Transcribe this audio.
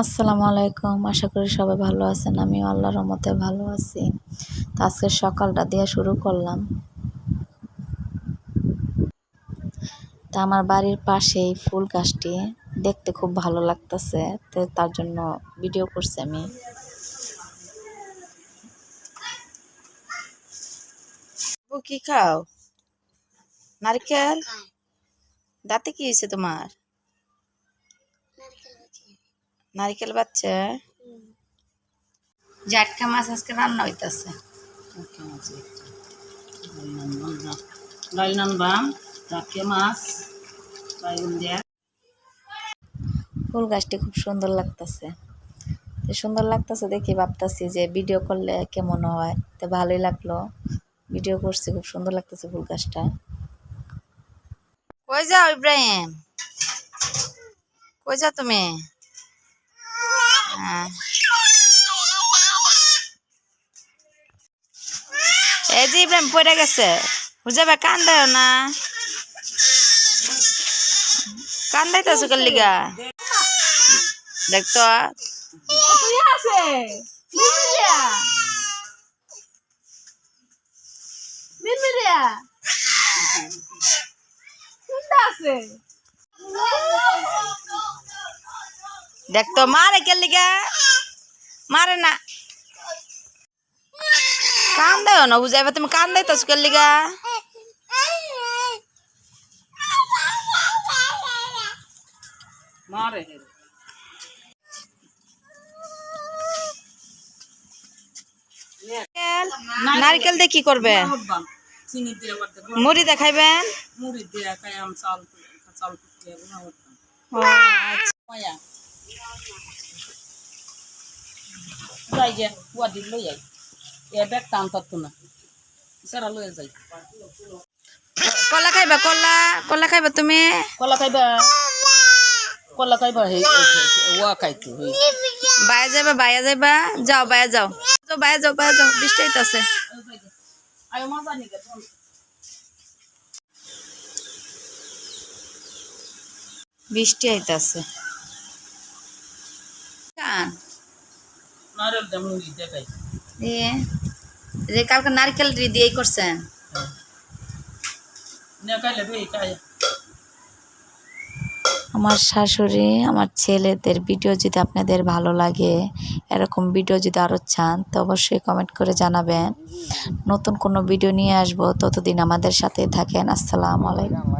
আসসালামু আলাইকুম। আশা করি সবাই ভালো আছেন। আমিও আল্লাহর রহমতে ভালো আছি। তো আজকে সকালটা দিয়ে শুরু করলাম। তা আমার বাড়ির পাশেই ফুল গাছটি দেখতে খুব ভালো লাগতেছে। তো তার জন্য ভিডিও করছি আমি। কি খাও? নারকেল? দাঁতে কি হয়েছে তোমার? নারকেল বাচ্চা? জাটকা মাছ আজকে রান্না হইতাছে। ফুল গাছটি খুব সুন্দর লাগতেছে। তো সুন্দর লাগতেছে দেখি ভাবতেছি যে ভিডিও করলে কেমন হয়? তো ভালোই লাগল। ভিডিও করছি খুব সুন্দর লাগতেছে ফুল গাছটা। কই যাও ইব্রাহিম? কই যাও তুমি। এই যে ইব্রাহিম পড়ে গেছে। বুঝাবে কান্দায় না। কান্দাইতেছো কার লিগা? দেখতো। আছে? মিমিরিয়া মিমিরিয়া কোনটা আছে দেখতো মারে কে লিগা মারে না কান্দায় না বুঝাইবা তুমি কান্দাইতেছো কার লিগা মারে নারকেল দিয়ে কি করবে হব্বাম চিনি দিয়ে আবার দেবো মুড়ি দেখাইবেন মুড়ি দিয়ে কায়াম চাল চাল দিয়ে গুনা হতাম ও, আচ্ছা। যাই কুয়া দিল লই যাই এ ব্যাগ টান তত্ত্ব না। সারা যাই। কলা খাইবা কলা কলা খাইবা তুমি? কলা খাইবা কলা খাইবা হে ওয়া খাইতো হে। বাইরে যাইবা বাইরে যাইবা। যাও বাইরে যাও। যাও বাইরে যাও বাইরে যাও। বৃষ্টি হইতাছে আয় মা জানি বৃষ্টি হইতাছে দিয়ে যে কালকে নারকেল দিয়েই করছেন? খাই আমার শাশুড়ি আমার ছেলেদের ভিডিও যদি আপনাদের ভালো লাগে এরকম ভিডিও যদি আরও চান তো অবশ্যই কমেন্ট করে জানাবেন। নতুন কোনো ভিডিও নিয়ে আসব ততদিন আমাদের সাথে থাকেন। আসসালামু আলাইকুম।